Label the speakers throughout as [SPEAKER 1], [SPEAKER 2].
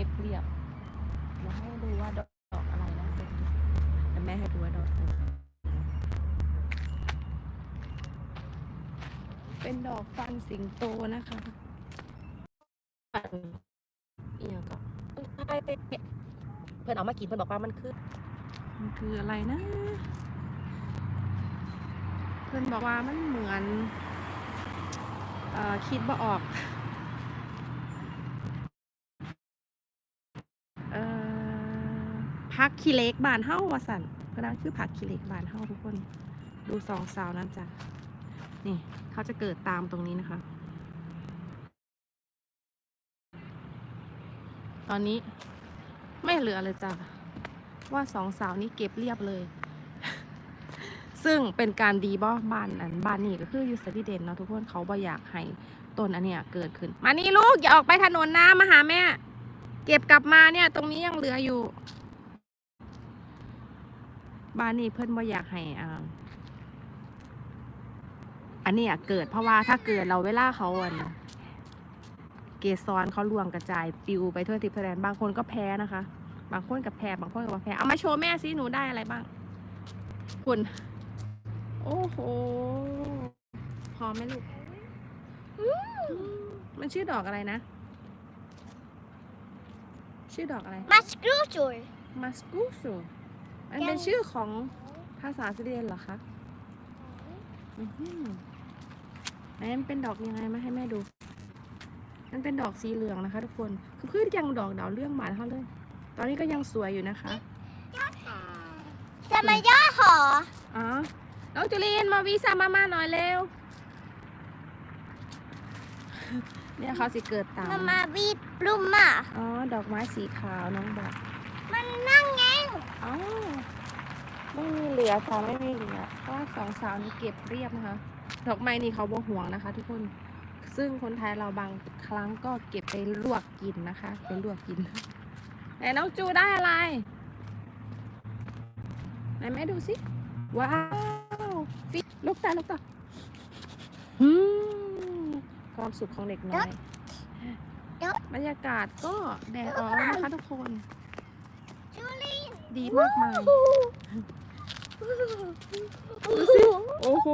[SPEAKER 1] ก็บเรียบเดี๋ยวให้ดูว่าดอกดอกอะไรนะเดี๋ยวแม่ให้ดูว่าดอกอะไรเป็นดอกฟันสิงโตนะคะฟันเอียงก็
[SPEAKER 2] ใช่เป็นเพื่อนเอามากินเพื่อนบอกว่ามันคือ
[SPEAKER 1] มันคืออะไรนะ เพื่อนบอกว่ามันเหมือน เอ่อคิดบ่ออก เอ่อ พักขี้เล็กบานเฮ้าวสันเพราะนั้นคือผักขี้เล็กบานเฮ้าทุกคน ดูสองสาวนั่นจ้ะนี่เขาจะเกิดตามตรงนี้นะคะ ตอนนี้ไม่เหลือเลยจ้ะว่าสองสาวนี้เก็บเรียบเลย ซึ่งเป็นการดีบ่บ้านอันบ้านนี่ก็คืออยู่สวีเดนเนาะทุกคนเขาบ่อยากให้ต้นอันเนี้ยเกิดขึ้น มานี่ลูกอย่าออกไปถนนนะมาหาแม่ เก็บกลับมาเนี่ย ตรงนี้ยังเหลืออยู่ บ้านนี้เพื่อนบ่อยากให้อ่าอันเนี้ยเกิดเพราะว่าถ้าเกิดเราเวลาเขาอันเกสรเขาล่วงกระจายปลิวไปทั่วทิพย์แดนบางคนก็แพ้นะคะ บางคนกับแพ้บางคนกับแพ้เอามาโชว์แม่สิหนูได้อะไรบ้าง คุณ โอ้โห พอไหมลูกอืมมันชื่อดอกอะไรนะ ชื่อดอกอะไร
[SPEAKER 3] มาสกรูจูร์
[SPEAKER 1] มัสกูสู อันเป็นชื่อของภาษาสวีเดนเหรอคะอือหืออันนั้นเป็นดอกยังไงมาให้แม่ดู มันเป็นดอกสีเหลืองนะคะ ทุกคน คือพืชยังดอกดาวเรื่องหวานเขาเลย ตอนนี้ก็ยังสวยอยู่นะคะ
[SPEAKER 3] สมัยย่อหอ
[SPEAKER 1] อ๋อ น้องจุลินมาวีซ่ามาม่าหน่อยเร็ว เนี่ยเขาสิเกิดตาม
[SPEAKER 3] มามาบีดปลุมมา
[SPEAKER 1] อ๋อ ดอกไม้สีขาวน้องบอก
[SPEAKER 3] มันนั่งไง
[SPEAKER 1] อ๋อไม่มีเหลือค่ะไม่มีเหลือเพราะว่าสองสาวนี้เก็บเรียบนะคะ ดอกไม้นี่เขาบ่ห่วงนะคะ ทุกคน ซึ่งคนไทยเราบางครั้งก็เก็บไปลวกกินนะคะไปลวกกินไหนน้องจูได้อะไรไหนแม่ดูสิว้าวฟิลูกตาลูกตาอืมความสุขของเด็กน้อยบรรยากาศก็แดดออกแล้วนะคะทุกคน
[SPEAKER 3] จูลิน
[SPEAKER 1] ดีมากมายดูสิโอ้โห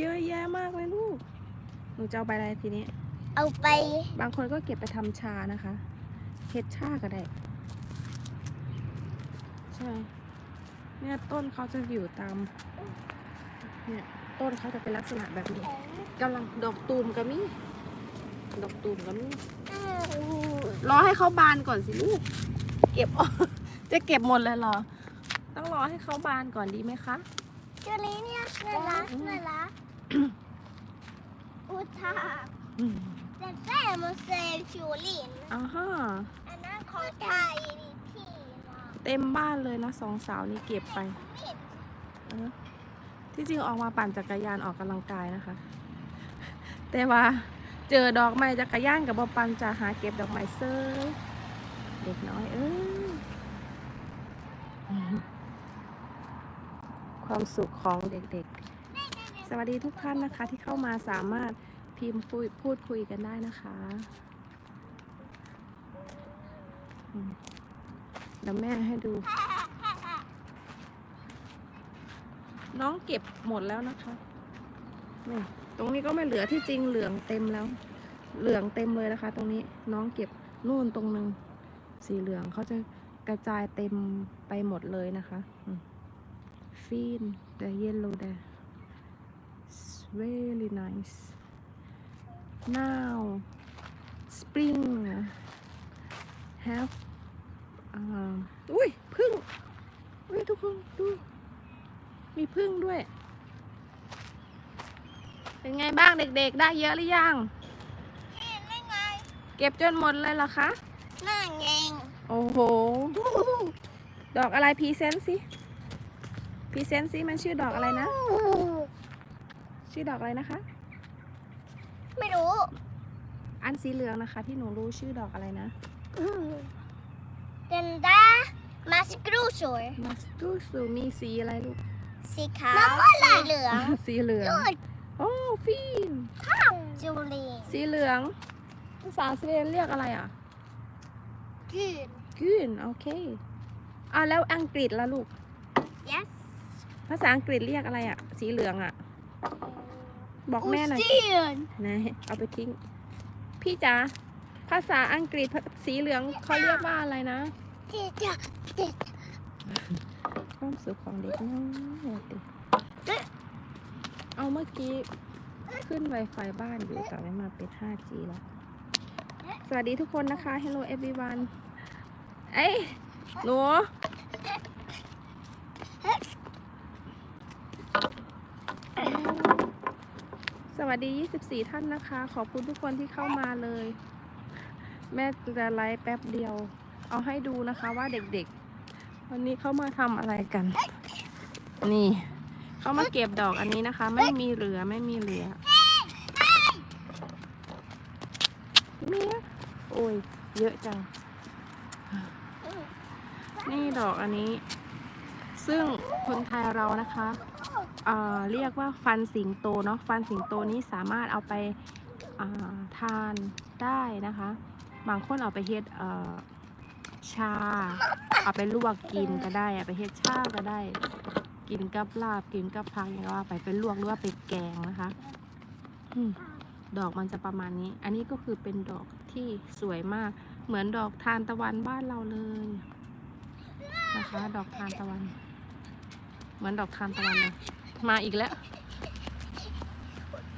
[SPEAKER 1] เยอะแยะมากเลยลูก หนูจะเอาไปอะไรทีนี้
[SPEAKER 3] เอาไป
[SPEAKER 1] บางคนก็เก็บไปทำชานะคะเฮ็ดชาก็ได้ ใช่ไหมเนี่ยต้นเขาจะอยู่ตาม เนี่ยต้นเขาจะเป็นลักษณะแบบนี้กำลังดอกตูมก็มีดอกตูมก็มีรอให้เขาบานก่อนสิลูก เก็บ จะเก็บหมดเลยเหรอ ต้องรอให้เขาบานก่อนดีไหมคะ
[SPEAKER 3] จูลินเนี่ยน่ารักน่ารักอุทา
[SPEAKER 1] อืม
[SPEAKER 3] แต่แต่มาเซลจูลิน
[SPEAKER 1] อ่าฮะ
[SPEAKER 3] อันนั้นของไทยนี่พี่นะ
[SPEAKER 1] เต็มบ้านเลยนะสองสาวนี่เก็บไปเออที่จริงออกมาปั่นจักรยานออกกำลังกายนะคะ แต่ว่าเจอดอกไม้จักรยานกับบอปันจะหาเก็บดอกไม้เซยเด็กน้อยเอ้ย ความสุขของเด็กๆ สวัสดีทุกท่านนะคะที่เข้ามาสามารถพิมพ์พูดคุยกันได้นะคะอืมเดี๋ยวแม่ให้ดู น้องเก็บหมดแล้วนะคะนี่ตรงนี้ก็ไม่เหลือที่จริงเหลืองเต็มแล้ว เหลืองเต็มเลยนะคะ ตรงนี้น้องเก็บนู่นตรงหนึ่งสีเหลืองเขาจะ กระจายเต็มไปหมดเลยนะคะฟีน the yellow there It's very nice now spring have อ่าอุ้ยพึ่งอุ้ยทุกคนดู มีพึ่งด้วย เป็นไงบ้างเด็กๆ ได้เยอะหรือยัง
[SPEAKER 3] นี่นั่นไง
[SPEAKER 1] เก็บจนหมดเลยเหรอคะ
[SPEAKER 3] นั่นไง
[SPEAKER 1] โอ้โห ดอกอะไรพรีเซนต์สิพรีเซนต์สิมันชื่อดอกอะไรนะ ชื่อดอกอะไรนะคะ
[SPEAKER 3] ไม่รู้
[SPEAKER 1] อันสีเหลืองนะคะ ที่หนูรู้ชื่อดอกอะไรนะ
[SPEAKER 3] เดนดามาสกรูจูร์
[SPEAKER 1] มัสกูสูมีสีอะไรลูก
[SPEAKER 3] สีขาวสีเหลือง
[SPEAKER 1] สีเหลือง โอ้ฟิน
[SPEAKER 3] จูลิน
[SPEAKER 1] สีเหลืองภาษาสวีเดนเรียกอะไรอะ
[SPEAKER 3] แคกิน
[SPEAKER 1] green โอเคอะแล้วอังกฤษล่ะลูก
[SPEAKER 3] yes
[SPEAKER 1] ภาษาอังกฤษเรียกอะไรอะสีเหลืองอะบอกแม่หน่อย
[SPEAKER 3] Ocean
[SPEAKER 1] ไหนเอาไปทิ้ง พี่จ๋าภาษาอังกฤษสีเหลืองเขาเรียกว่าอะไรนะ
[SPEAKER 3] ที่จะติด
[SPEAKER 1] ความสุขของเด็กน้อยติเอาเมื่อกี้ขึ้น Wi-Fi บ้านอยู่แต่ไม่มาเป็น 5G แล้ว สวัสดีทุกคนนะคะ Hello everyone เอ้ยหนูสวัสดี 24 ท่านนะคะ ขอบคุณทุกคนที่เข้ามาเลย แม่จะไลฟ์แป๊บเดียว เอาให้ดูนะคะว่าเด็กๆ วันนี้เขามาทำอะไรกัน นี่ เขามาเก็บดอกอันนี้นะคะ ไม่มีเหลือไม่มีเหลือเมีย โอ้ย เยอะจัง นี่ดอกอันนี้ ซึ่งคนไทยเรานะคะเเรียกว่าฟันสิงโตเนาะ ฟันสิงโตนี้สามารถเอาไปาทานได้นะคะ บางคนเอาไปเฮ็ดชา เอาไปลวกกินก็ได้เอาไปเฮ็ดชาก็ได้ กินกับลาบ กินกับผักอย่างว่าไปไปลวกหรือว่าไปแกงนะคะดอกมันจะประมาณนี้ อันนี้ก็คือเป็นดอก ที่สวยมาก เหมือนดอกทานตะวันบ้านเราเลยนะคะ ดอกทานตะวัน เหมือนดอกทานตะวันเลยมาอีกแล้ว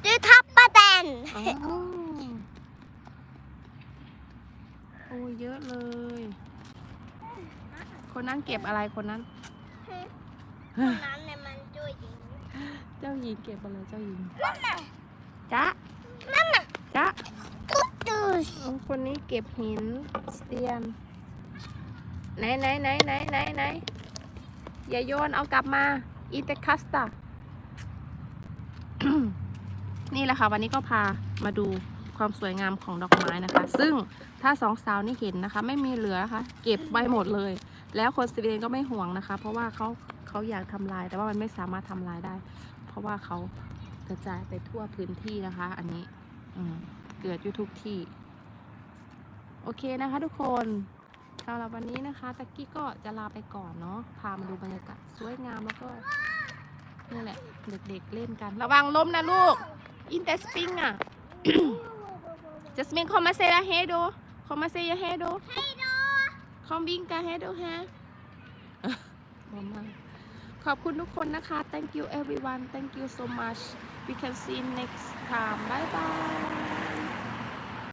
[SPEAKER 3] ดูทับประเด็น
[SPEAKER 1] อ๋อโอ้เยอะเลย คนนั้นเก็บอะไรคนนั้น
[SPEAKER 3] นั้นเนี่ยมันจุย
[SPEAKER 1] เจ้าหญิงเก็บอะไรเจ้าหญิง
[SPEAKER 3] นั่นน่ะ
[SPEAKER 1] จ๊ะจ๊ะ
[SPEAKER 3] ตุ๊ดดูส
[SPEAKER 1] โอ้ คนนี้เก็บหินสเตียนไหนไหนไหนไหนไหนไหนอย่าโยนเอากลับมาอีเตคัสตานี่แหละค่ะวันนี้ก็พามาดูความสวยงามของดอกไม้นะคะ ซึ่งถ้าสองสาวนี่เห็นนะคะ ไม่มีเหลือนะคะเก็บไว้หมดเลย แล้วคนสวีเดนก็ไม่ห่วงนะคะ เพราะว่าเขาเขาอยากทำลาย แต่ว่ามันไม่สามารถทำลายได้ เพราะว่าเขากระจายไปทั่วพื้นที่นะคะ อันนี้อืเกิดอยู่ทุกที่ โอเคนะคะทุกคนสำหรับวันนี้นะคะตะกี้ก็จะลาไปก่อนเนาะพามาดูบรรยากาศสวยงามแล้วก็นี่แหละเด็กๆเล่นกัน ระวังล้มนะลูกอินเตสปิงอะจัสมินคอมมาเซลาเฮโดคอมมาเซยาเฮโดคอมบิงกาเฮโดฮะมามาขอบคุณทุกคนนะคะ thank you everyone thank you so much we can see you next time bye bye